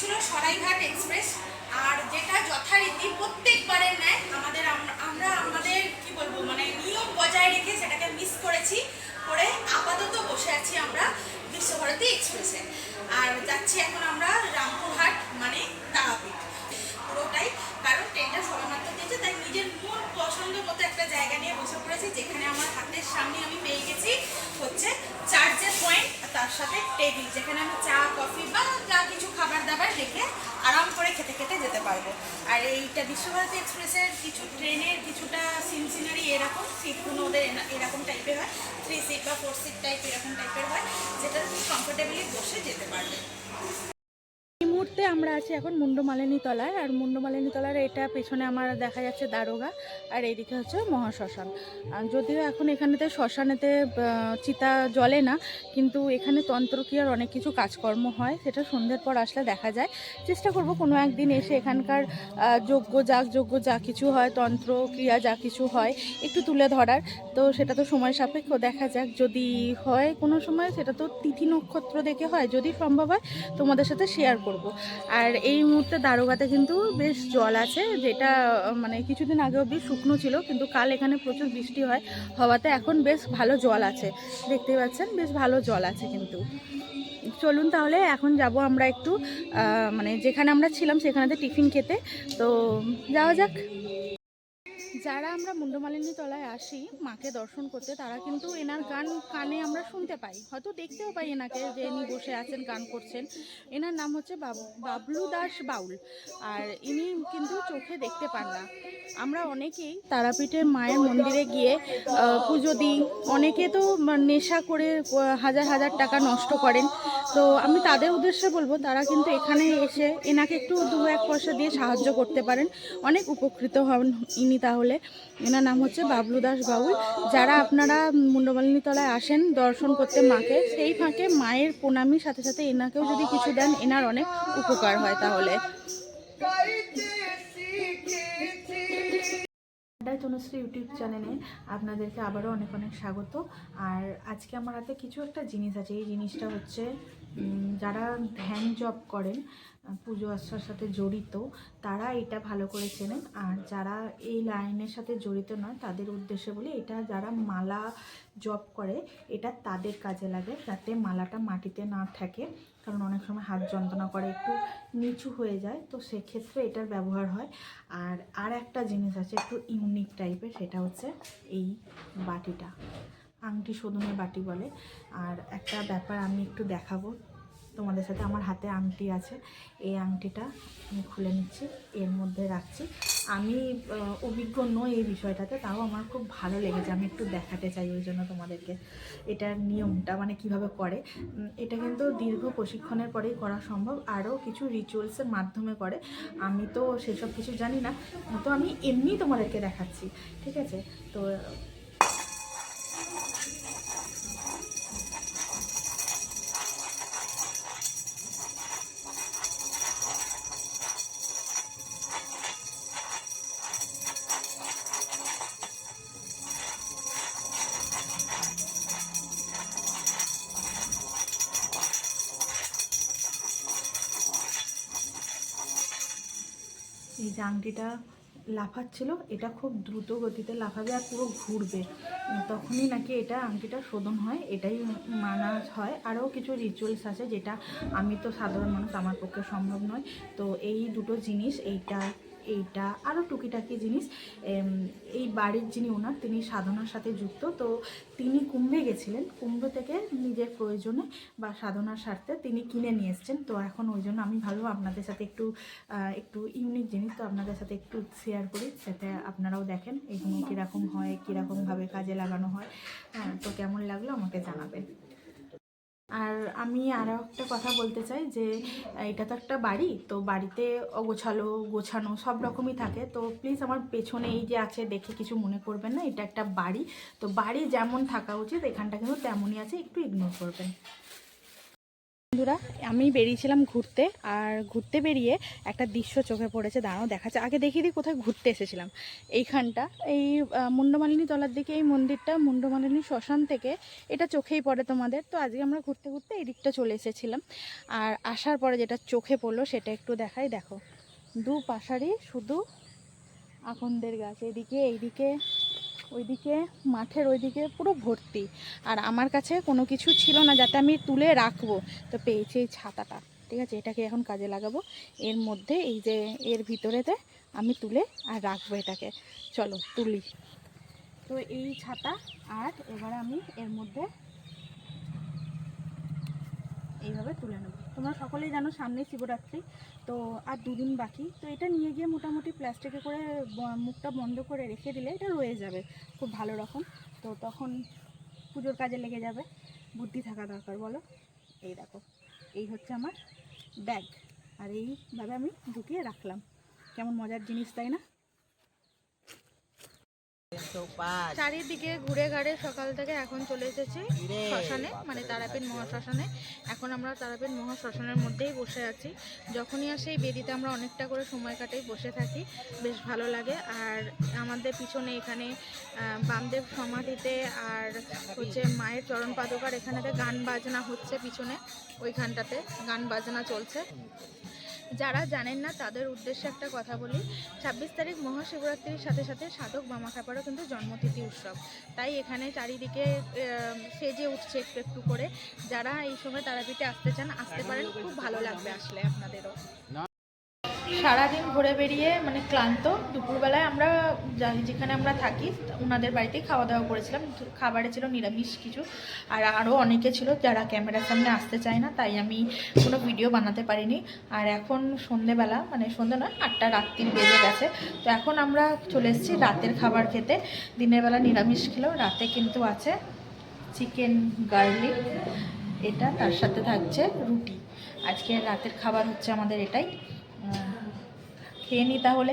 ছিল সরাইঘাট এক্সপ্রেস, আর যেটা যথারীতি প্রত্যেকবারের ন্যায় আমাদের আমরা আমাদের, কি বলব মানে নিয়ম বজায় রেখে সেটাকে মিস করেছি, করে আপাতত বসে আছি আমরা বিশ্বভারতী এক্সপ্রেসে। আর যাচ্ছি এখন আমরা রামপুরহাট মানে তারাপীঠ। পুরোটাই, কারণ ট্রেনটা সবেমাত্র দিয়েছে তাই নিজের মন পছন্দ মতো একটা জায়গা নিয়ে বসে পড়েছি, যেখানে আমার হাতের সামনে আমি পেয়ে গেছি হচ্ছে চার্জের পয়েন্ট তার সাথে টেবিল যেখানে আমি চা কফি বা দাবার রেখে আরাম করে খেতে খেতে যেতে পারব। আর এইটা বিশ্বভারতী এক্সপ্রেসের কিছু ট্রেনের কিছুটা সিন সিনারি এরকম সিটগুলো ওদের এরকম টাইপের হয়। থ্রি সিট বা ফোর সিট টাইপ এরকম টাইপের হয়, যেটা তুমি কমফোর্টেবলি বসে যেতে পারবে। আছি এখন মুন্ডমালিনী তলায় আর মুন্ডমালিনী তলার এটা পেছনে আমার দেখা যাচ্ছে দারোগা, আর এইদিকে হচ্ছে মহাশ্মশান। যদিও এখন এখানেতে শ্মশানেতে চিতা জ্বলে না, কিন্তু এখানে তন্ত্রক্রিয়ার অনেক কিছু কাজকর্ম হয়, সেটা সন্ধ্যের পর আসলে দেখা যায়। চেষ্টা করব কোনো একদিন এসে এখানকার যোগ্য যজ্ঞ যোগ্য যা কিছু হয়, তন্ত্র, ক্রিয়া যা কিছু হয়, একটু তুলে ধরার। তো সেটা তো সময় সাপেক্ষ, দেখা যাক যদি হয় কোনো সময়, সেটা তো তিথি নক্ষত্র দেখে হয়, যদি সম্ভব হয় তোমাদের সাথে শেয়ার করব। আর এই মুহূর্তে দারোগাতে কিন্তু বেশ জল আছে, যেটা মানে কিছুদিন আগে অব্দি শুকনো ছিল, কিন্তু কাল এখানে প্রচুর বৃষ্টি হয়, হওয়াতে এখন বেশ ভালো জল আছে। দেখতে পাচ্ছেন, বেশ ভালো জল আছে কিন্তু। চলুন তাহলে, এখন যাব আমরা একটু মানে যেখানে আমরা ছিলাম সেখানেতে টিফিন খেতে। তো, যাওয়া যাক। যারা আমরা মুন্ডমালিনী তলায় আসি, মাকে দর্শন করতে, তারা কিন্তু এনার গান কানে আমরা শুনতে পাই। হয়তো দেখতেও পাই এনাকে যে ইনি বসে আছেন, গান করছেন। এনার নাম হচ্ছে বাব- বাবলু দাস বাউল। আর ইনি কিন্তু চোখে দেখতে পান না। আমরা অনেকেই তারাপীঠের মায়ের মন্দিরে গিয়ে পুজো দিই। অনেকে তো নেশা করে হাজার হাজার টাকা নষ্ট করেন। তো আমি তাদের উদ্দেশ্যে বলব, তারা কিন্তু এখানে এসে এনাকে একটু দু এক পয়সা দিয়ে সাহায্য করতে পারেন। অনেক উপকৃত হন ইনি তাহলে। এনার নাম হচ্ছে বাবলু দাস বাউল। যারা আপনারা মুন্ডমালিনী তলায় আসেন দর্শন করতে মাকে, সেই ফাঁকে মায়ের প্রণামীর সাথে সাথে এনাকেও যদি কিছু দেন, এনার অনেক উপকার হয় তাহলে। তনুশ্রী ইউটিউব চ্যানেলে আপনাদেরকে আবারও অনেক অনেক স্বাগত। আর আজকে আমার হাতে কিছু একটা জিনিস আছে। এই জিনিসটা হচ্ছে যারা ধ্যান জব করেন, পুজো আশ্রার সাথে জড়িত, তারা এটা ভালো করে চেনেন। আর যারা এই লাইনের সাথে জড়িত নয় তাদের উদ্দেশ্যে বলি, এটা যারা মালা জব করে, এটা তাদের কাজে লাগে, যাতে মালাটা মাটিতে না থাকে। কারণ অনেক সময় হাত যন্ত্রণা করে, একটু নিচু হয়ে যায়, তো সেক্ষেত্রে এটার ব্যবহার হয়। আর আর একটা জিনিস আছে, একটু ইউনিক টাইপের সেটা হচ্ছে এই বাটিটা। আংটি শোধনের বাটি বলে। আর একটা ব্যাপার আমি একটু দেখাবো। তোমাদের সাথে আমার হাতে আংটি আছে। এই আংটিটা আমি খুলে নিচ্ছি, এর মধ্যে রাখছি। আমি অভিজ্ঞ নই এই বিষয়টাতে, তাও আমার খুব ভালো লেগেছে। আমি একটু দেখাতে চাই ওই জন্য তোমাদেরকে। এটার নিয়মটা মানে কীভাবে করে? এটা কিন্তু দীর্ঘ প্রশিক্ষণের পরেই করা সম্ভব। আরও কিছু রিচুয়ালসের মাধ্যমে করে। আমি তো সেসব কিছু জানি না। তো আমি এমনি তোমাদেরকে দেখাচ্ছি। ঠিক আছে? তো এই যে আংটিটা লাফাচ্ছিল, এটা খুব দ্রুত গতিতে লাফাবে আর পুরো ঘুরবে। তখনই নাকি এটা আংটিটা শোধন হয়, এটাই মানা হয়। আরও কিছু রিচুয়ালস আছে যেটা আমি তো সাধারণ মানুষ, আমার পক্ষে সম্ভব নয়। তো এই দুটো জিনিস, এইটা এইটা আরও টুকিটাকি জিনিস। এই বাড়ির যিনি ওনার, তিনি সাধনার সাথে যুক্ত। তো তিনি কুম্ভে গেছিলেন। কুম্ভ থেকে নিজের প্রয়োজনে বা সাধনার স্বার্থে তিনি কিনে নিয়ে এসছেন। তো এখন ওই জন্য আমি ভালো আপনাদের সাথে একটু একটু ইউনিক জিনিস তো আপনাদের সাথে একটু শেয়ার করি যাতে আপনারাও দেখেন এগুলো কীরকম হয়, কীরকমভাবে কাজে লাগানো হয়। হ্যাঁ তো কেমন লাগল আমাকে জানাবেন। আর আমি আরও একটা কথা বলতে চাই যে, এটা তো একটা বাড়ি, তো বাড়িতে অগোছালো, গোছানো সব রকমই থাকে। তো প্লিজ আমার পেছনে এই যে আছে, দেখে কিছু মনে করবেন না, এটা একটা বাড়ি। তো বাড়ি যেমন থাকা উচিত, এখানটা কিন্তু তেমনই আছে, একটু ইগনোর করবেন। বন্ধুরা, আমি বেরিয়েছিলাম ঘুরতে আর ঘুরতে বেরিয়ে একটা দৃশ্য চোখে পড়েছে। দাঁড়াও, দেখাচ্ছে। আগে দেখিয়ে দিই কোথায় ঘুরতে এসেছিলাম। এইখানটা, এই মুন্ডমালিনী তলার দিকে, এই মন্দিরটা মুন্ডমালিনী শ্মশান থেকে, এটা চোখেই পড়ে তোমাদের। তো আজকে আমরা ঘুরতে ঘুরতে এই দিকটা চলে এসেছিলাম। আর আসার পরে যেটা চোখে পড়ল, সেটা একটু দেখাই। দেখো, দু পাশারই শুধু আকন্দের গাছ, এদিকে, এইদিকে। ওইদিকে, মাঠের ওইদিকে পুরো ভর্তি। আর আমার কাছে কোনো কিছু ছিল না যাতে আমি তুলে রাখব। তো পেয়েছি এই ছাতাটা, ঠিক আছে? এটাকে এখন কাজে লাগাবো। এর মধ্যে এই যে, এর ভিতরেতে আমি তুলে আর রাখব এটাকে। চলো, তুলি। তো এই ছাতা আর এবারে আমি এর মধ্যে এইভাবে তুলে নেব। তোমরা সকলেই জানো সামনে শিবরাত্রি, তো আর দুদিন বাকি। তো এটা নিয়ে গিয়ে মোটামুটি প্লাস্টিকে করে মুখটা বন্ধ করে রেখে দিলে এটা রয়ে যাবে খুব ভালো রকম। তো তখন পুজোর কাজে লেগে যাবে, বুদ্ধি থাকা দরকার, বলো? এই দেখো, এই হচ্ছে আমার ব্যাগ, আর এইভাবে আমি ঢুকিয়ে রাখলাম। কেমন মজার জিনিস, তাই না? চারিদিকে ঘুরে ঘাড়ে সকাল থেকে এখন চলে এসেছি শ্মশানে মানে তারাপীঠ মহাশ্মশানে। এখন আমরা তারাপীঠ মহাশ্মশানের মধ্যেই বসে আছি। যখনই আসি এই বেদিতে আমরা অনেকটা করে সময় কাটাই বসে থাকি। বেশ ভালো লাগে। আর আমাদের পিছনে এখানে বামদেব সমাধিতে আর হচ্ছে মায়ের চরণ পাদকার এখানেতে গান বাজনা হচ্ছে পিছনে ওইখানটাতে গান বাজনা চলছে। যারা জানেন না, তাদের উদ্দেশ্যে একটা কথা বলি। ছাব্বিশ তারিখ মহাশিবরাত্রির সাথে সাথে সাধক বামাখ্যাপারও কিন্তু জন্মতিথি উৎসব। তাই এখানে চারিদিকে সেজে উঠছে একটু একটু করে। যারা এই সময় তারাপীঠে আসতে চান, আসতে পারেন। খুব ভালো লাগবে আসলে আপনাদেরও। সারাদিন ঘুরে বেরিয়ে মানে ক্লান্ত, দুপুরবেলায় আমরা যেখানে আমরা থাকি ওনাদের বাড়িতেই খাওয়া দাওয়া করেছিলাম খাবারে ছিল নিরামিষ কিছু, আর আরও অনেকে ছিল যারা ক্যামেরার সামনে আসতে চায় না, তাই আমি কোনো ভিডিও বানাতে পারিনি। আর এখন সন্ধেবেলা মানে সন্ধে নয়, আটটা রাত্রির বেজে গেছে। তো এখন আমরা চলে এসেছি রাতের খাবার খেতে। দিনের বেলা নিরামিষ খেলেও রাতে কিন্তু আছে চিকেন গার্লিক, এটা তার সাথে থাকছে রুটি। আজকে রাতের খাবার হচ্ছে আমাদের এটাই। খেয়ে নিই তাহলে